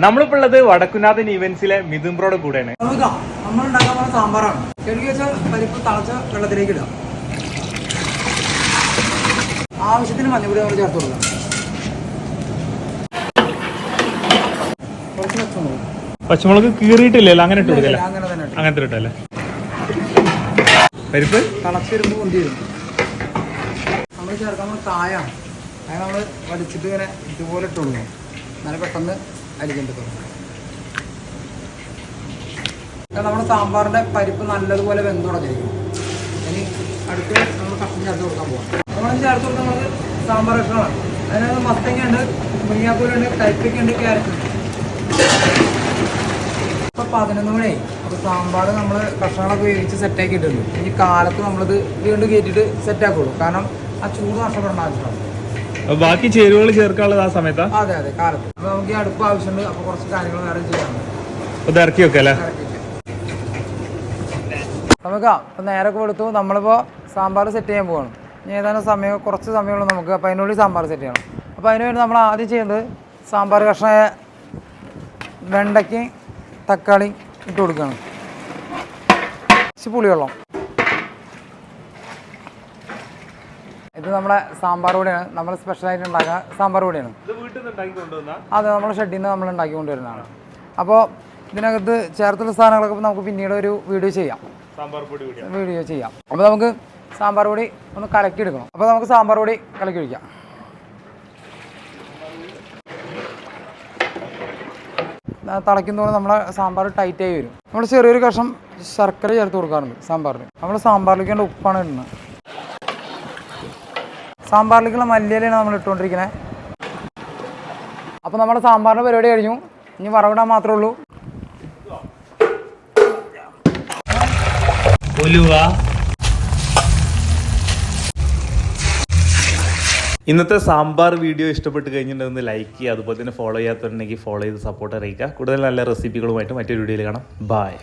നമ്മളിപ്പോ ഉള്ളത് വടക്കുനാഥൻ ഇവന്റ്സിലെ മിഥുംബ്രോയുടെ കൂടെയാണ്. നമ്മൾ ഉണ്ടാക്കാൻ പോകുന്ന സാമ്പാറാണ്. പരിപ്പ് തളച്ച വെള്ളത്തിലേക്ക് ഇടാം. ആവശ്യത്തിന് മഞ്ഞപ്പൊടി നമ്മൾ ചേർത്ത് കൊടുക്കാം. കുറച്ച് പച്ചമുളക്. പച്ചമുളക് കീറിയിട്ടില്ലല്ലോ അങ്ങനെ ഇട്ട് കൊടുക്കല്ലേ? അങ്ങനെ തന്നെ ഇട്ട്. അങ്ങനത്തെ ഇട്ടല്ലേ? പരിപ്പ്? തിളച്ച് വരുമ്പോൾ കൊണ്ടി വരും നമ്മൾ ചേർക്കാൻ പോകുന്ന കായാണ്. കായ നമ്മൾ വലിച്ചിട്ട് ഇങ്ങനെ ഇതുപോലെ ഇട്ട് കൊടുക്കണം എന്നാലും പെട്ടെന്ന് അരിക്കാൻ പറ്റും നമ്മുടെ സാമ്പാറിന്റെ പരിപ്പ് നല്ലതുപോലെ വെന്ത് തുടങ്ങിയിരിക്കും ഇനി അടുത്ത് നമ്മൾ കഷ്ണം ചേർത്ത് കൊടുക്കാൻ പോകാം നമ്മൾ ചേർത്ത് കൊടുക്കാൻ നമുക്ക് സാമ്പാർ കഷ്ണമാണ് അതിനകത്ത് മത്തങ്ങ ഉണ്ട് മുരിങ്ങാപ്പൂരുണ്ട് കൈപ്പയ്ക്ക ഉണ്ട് ക്യാരറ്റ് ഉണ്ട്. ഇപ്പൊ പതിനൊന്ന് മണിയായി അപ്പൊ സാമ്പാർ നമ്മൾ കഷ്ണങ്ങളൊക്കെ വേവിച്ച് സെറ്റാക്കിയിട്ടുണ്ട് ഇനി കാലത്ത് നമ്മളിത് വീണ്ടും കയറ്റിയിട്ട് സെറ്റാക്കുള്ളൂ കാരണം ആ ചൂട് നഷ്ടപ്പെടേണ്ട ആവശ്യമാണ് ബാക്കി ചേരുവകൾ ചേർക്കാനുള്ളത് ആ സമയത്താ? അതെ അതെ കാലത്ത്. അപ്പൊ നമുക്ക് ഈ അടുപ്പ് ആവശ്യമുണ്ട് അപ്പൊ കുറച്ച് കാര്യങ്ങൾ വേറെ ചെയ്യാം ഇത് ഇറക്കി വെക്കല്ലേ നമുക്ക് ഇപ്പം നേരെ കൊടുത്തു നമ്മളിപ്പോൾ സാമ്പാർ സെറ്റ് ചെയ്യാൻ പോവാണ്. ഇനി ഏതാനും സമയം കുറച്ച് സമയമുള്ളൂ നമുക്ക് അപ്പോൾ അതിനുള്ളിൽ സാമ്പാർ സെറ്റ് ചെയ്യണം. അപ്പോൾ അതിന് വേണ്ടി നമ്മൾ ആദ്യം ചെയ്യുന്നത് സാമ്പാർ കഷ്ണ വെണ്ടയ്ക്ക് തക്കാളി ഇട്ട് കൊടുക്കണം. കുറച്ച് പുളിവെള്ളം. ഇത് നമ്മളെ സാമ്പാർ പൊടിയാണ്. നമ്മൾ സ്പെഷ്യലായിട്ട് ഉണ്ടാക്കുന്ന സാമ്പാർ പൊടിയാണ്. അതെ നമ്മൾ ഷെഡിൽ നിന്ന് നമ്മൾ ഉണ്ടാക്കി കൊണ്ടുവരുന്നതാണ്. അപ്പോൾ ഇതിനകത്ത് ചേർത്തുള്ള സാധനങ്ങളൊക്കെ നമുക്ക് പിന്നീട് ഒരു വീഡിയോ ചെയ്യാം. സാമ്പാർ പൊടി കൂടിയാണ് വീഡിയോ ചെയ്യാം. അപ്പോൾ നമുക്ക് സാമ്പാർ പൊടി ഒന്ന് കലക്കി എടുക്കണം അപ്പോൾ നമുക്ക് സാമ്പാർ പൊടി കലക്കി ഒഴിക്കാം. തിളയ്ക്കുന്നതോടെ നമ്മളെ സാമ്പാർ ടൈറ്റായി വരും. നമ്മൾ ചെറിയൊരു കഷ്ണം ശർക്കര ചേർത്ത് കൊടുക്കാറുണ്ട് സാമ്പാറിന്. നമ്മൾ സാമ്പാറിലേക്ക് ഉപ്പാണ് ഇടുന്നത്. സാമ്പാറിലേക്കുള്ള മല്ലിയിലാണ് നമ്മൾ ഇട്ടുകൊണ്ടിരിക്കുന്നത് അപ്പോൾ നമ്മുടെ സാമ്പാറിന്റെ പരിപാടി കഴിഞ്ഞു. ഇനി വറവിടാൻ മാത്രമേ ഉള്ളൂ. ഉലുവ. ഇന്നത്തെ സാമ്പാർ വീഡിയോ ഇഷ്ടപ്പെട്ട് കഴിഞ്ഞിട്ടുണ്ടെന്ന് ലൈക്ക് ചെയ്യുക. അതുപോലെ തന്നെ ഫോളോ ചെയ്യാത്തവരുണ്ടെങ്കിൽ ഫോളോ ചെയ്ത് സപ്പോർട്ട് അറിയിക്കുക. കൂടുതൽ നല്ല റെസിപ്പികളുമായിട്ട് മറ്റൊരു വീഡിയോയിൽ കാണാം. ബായ്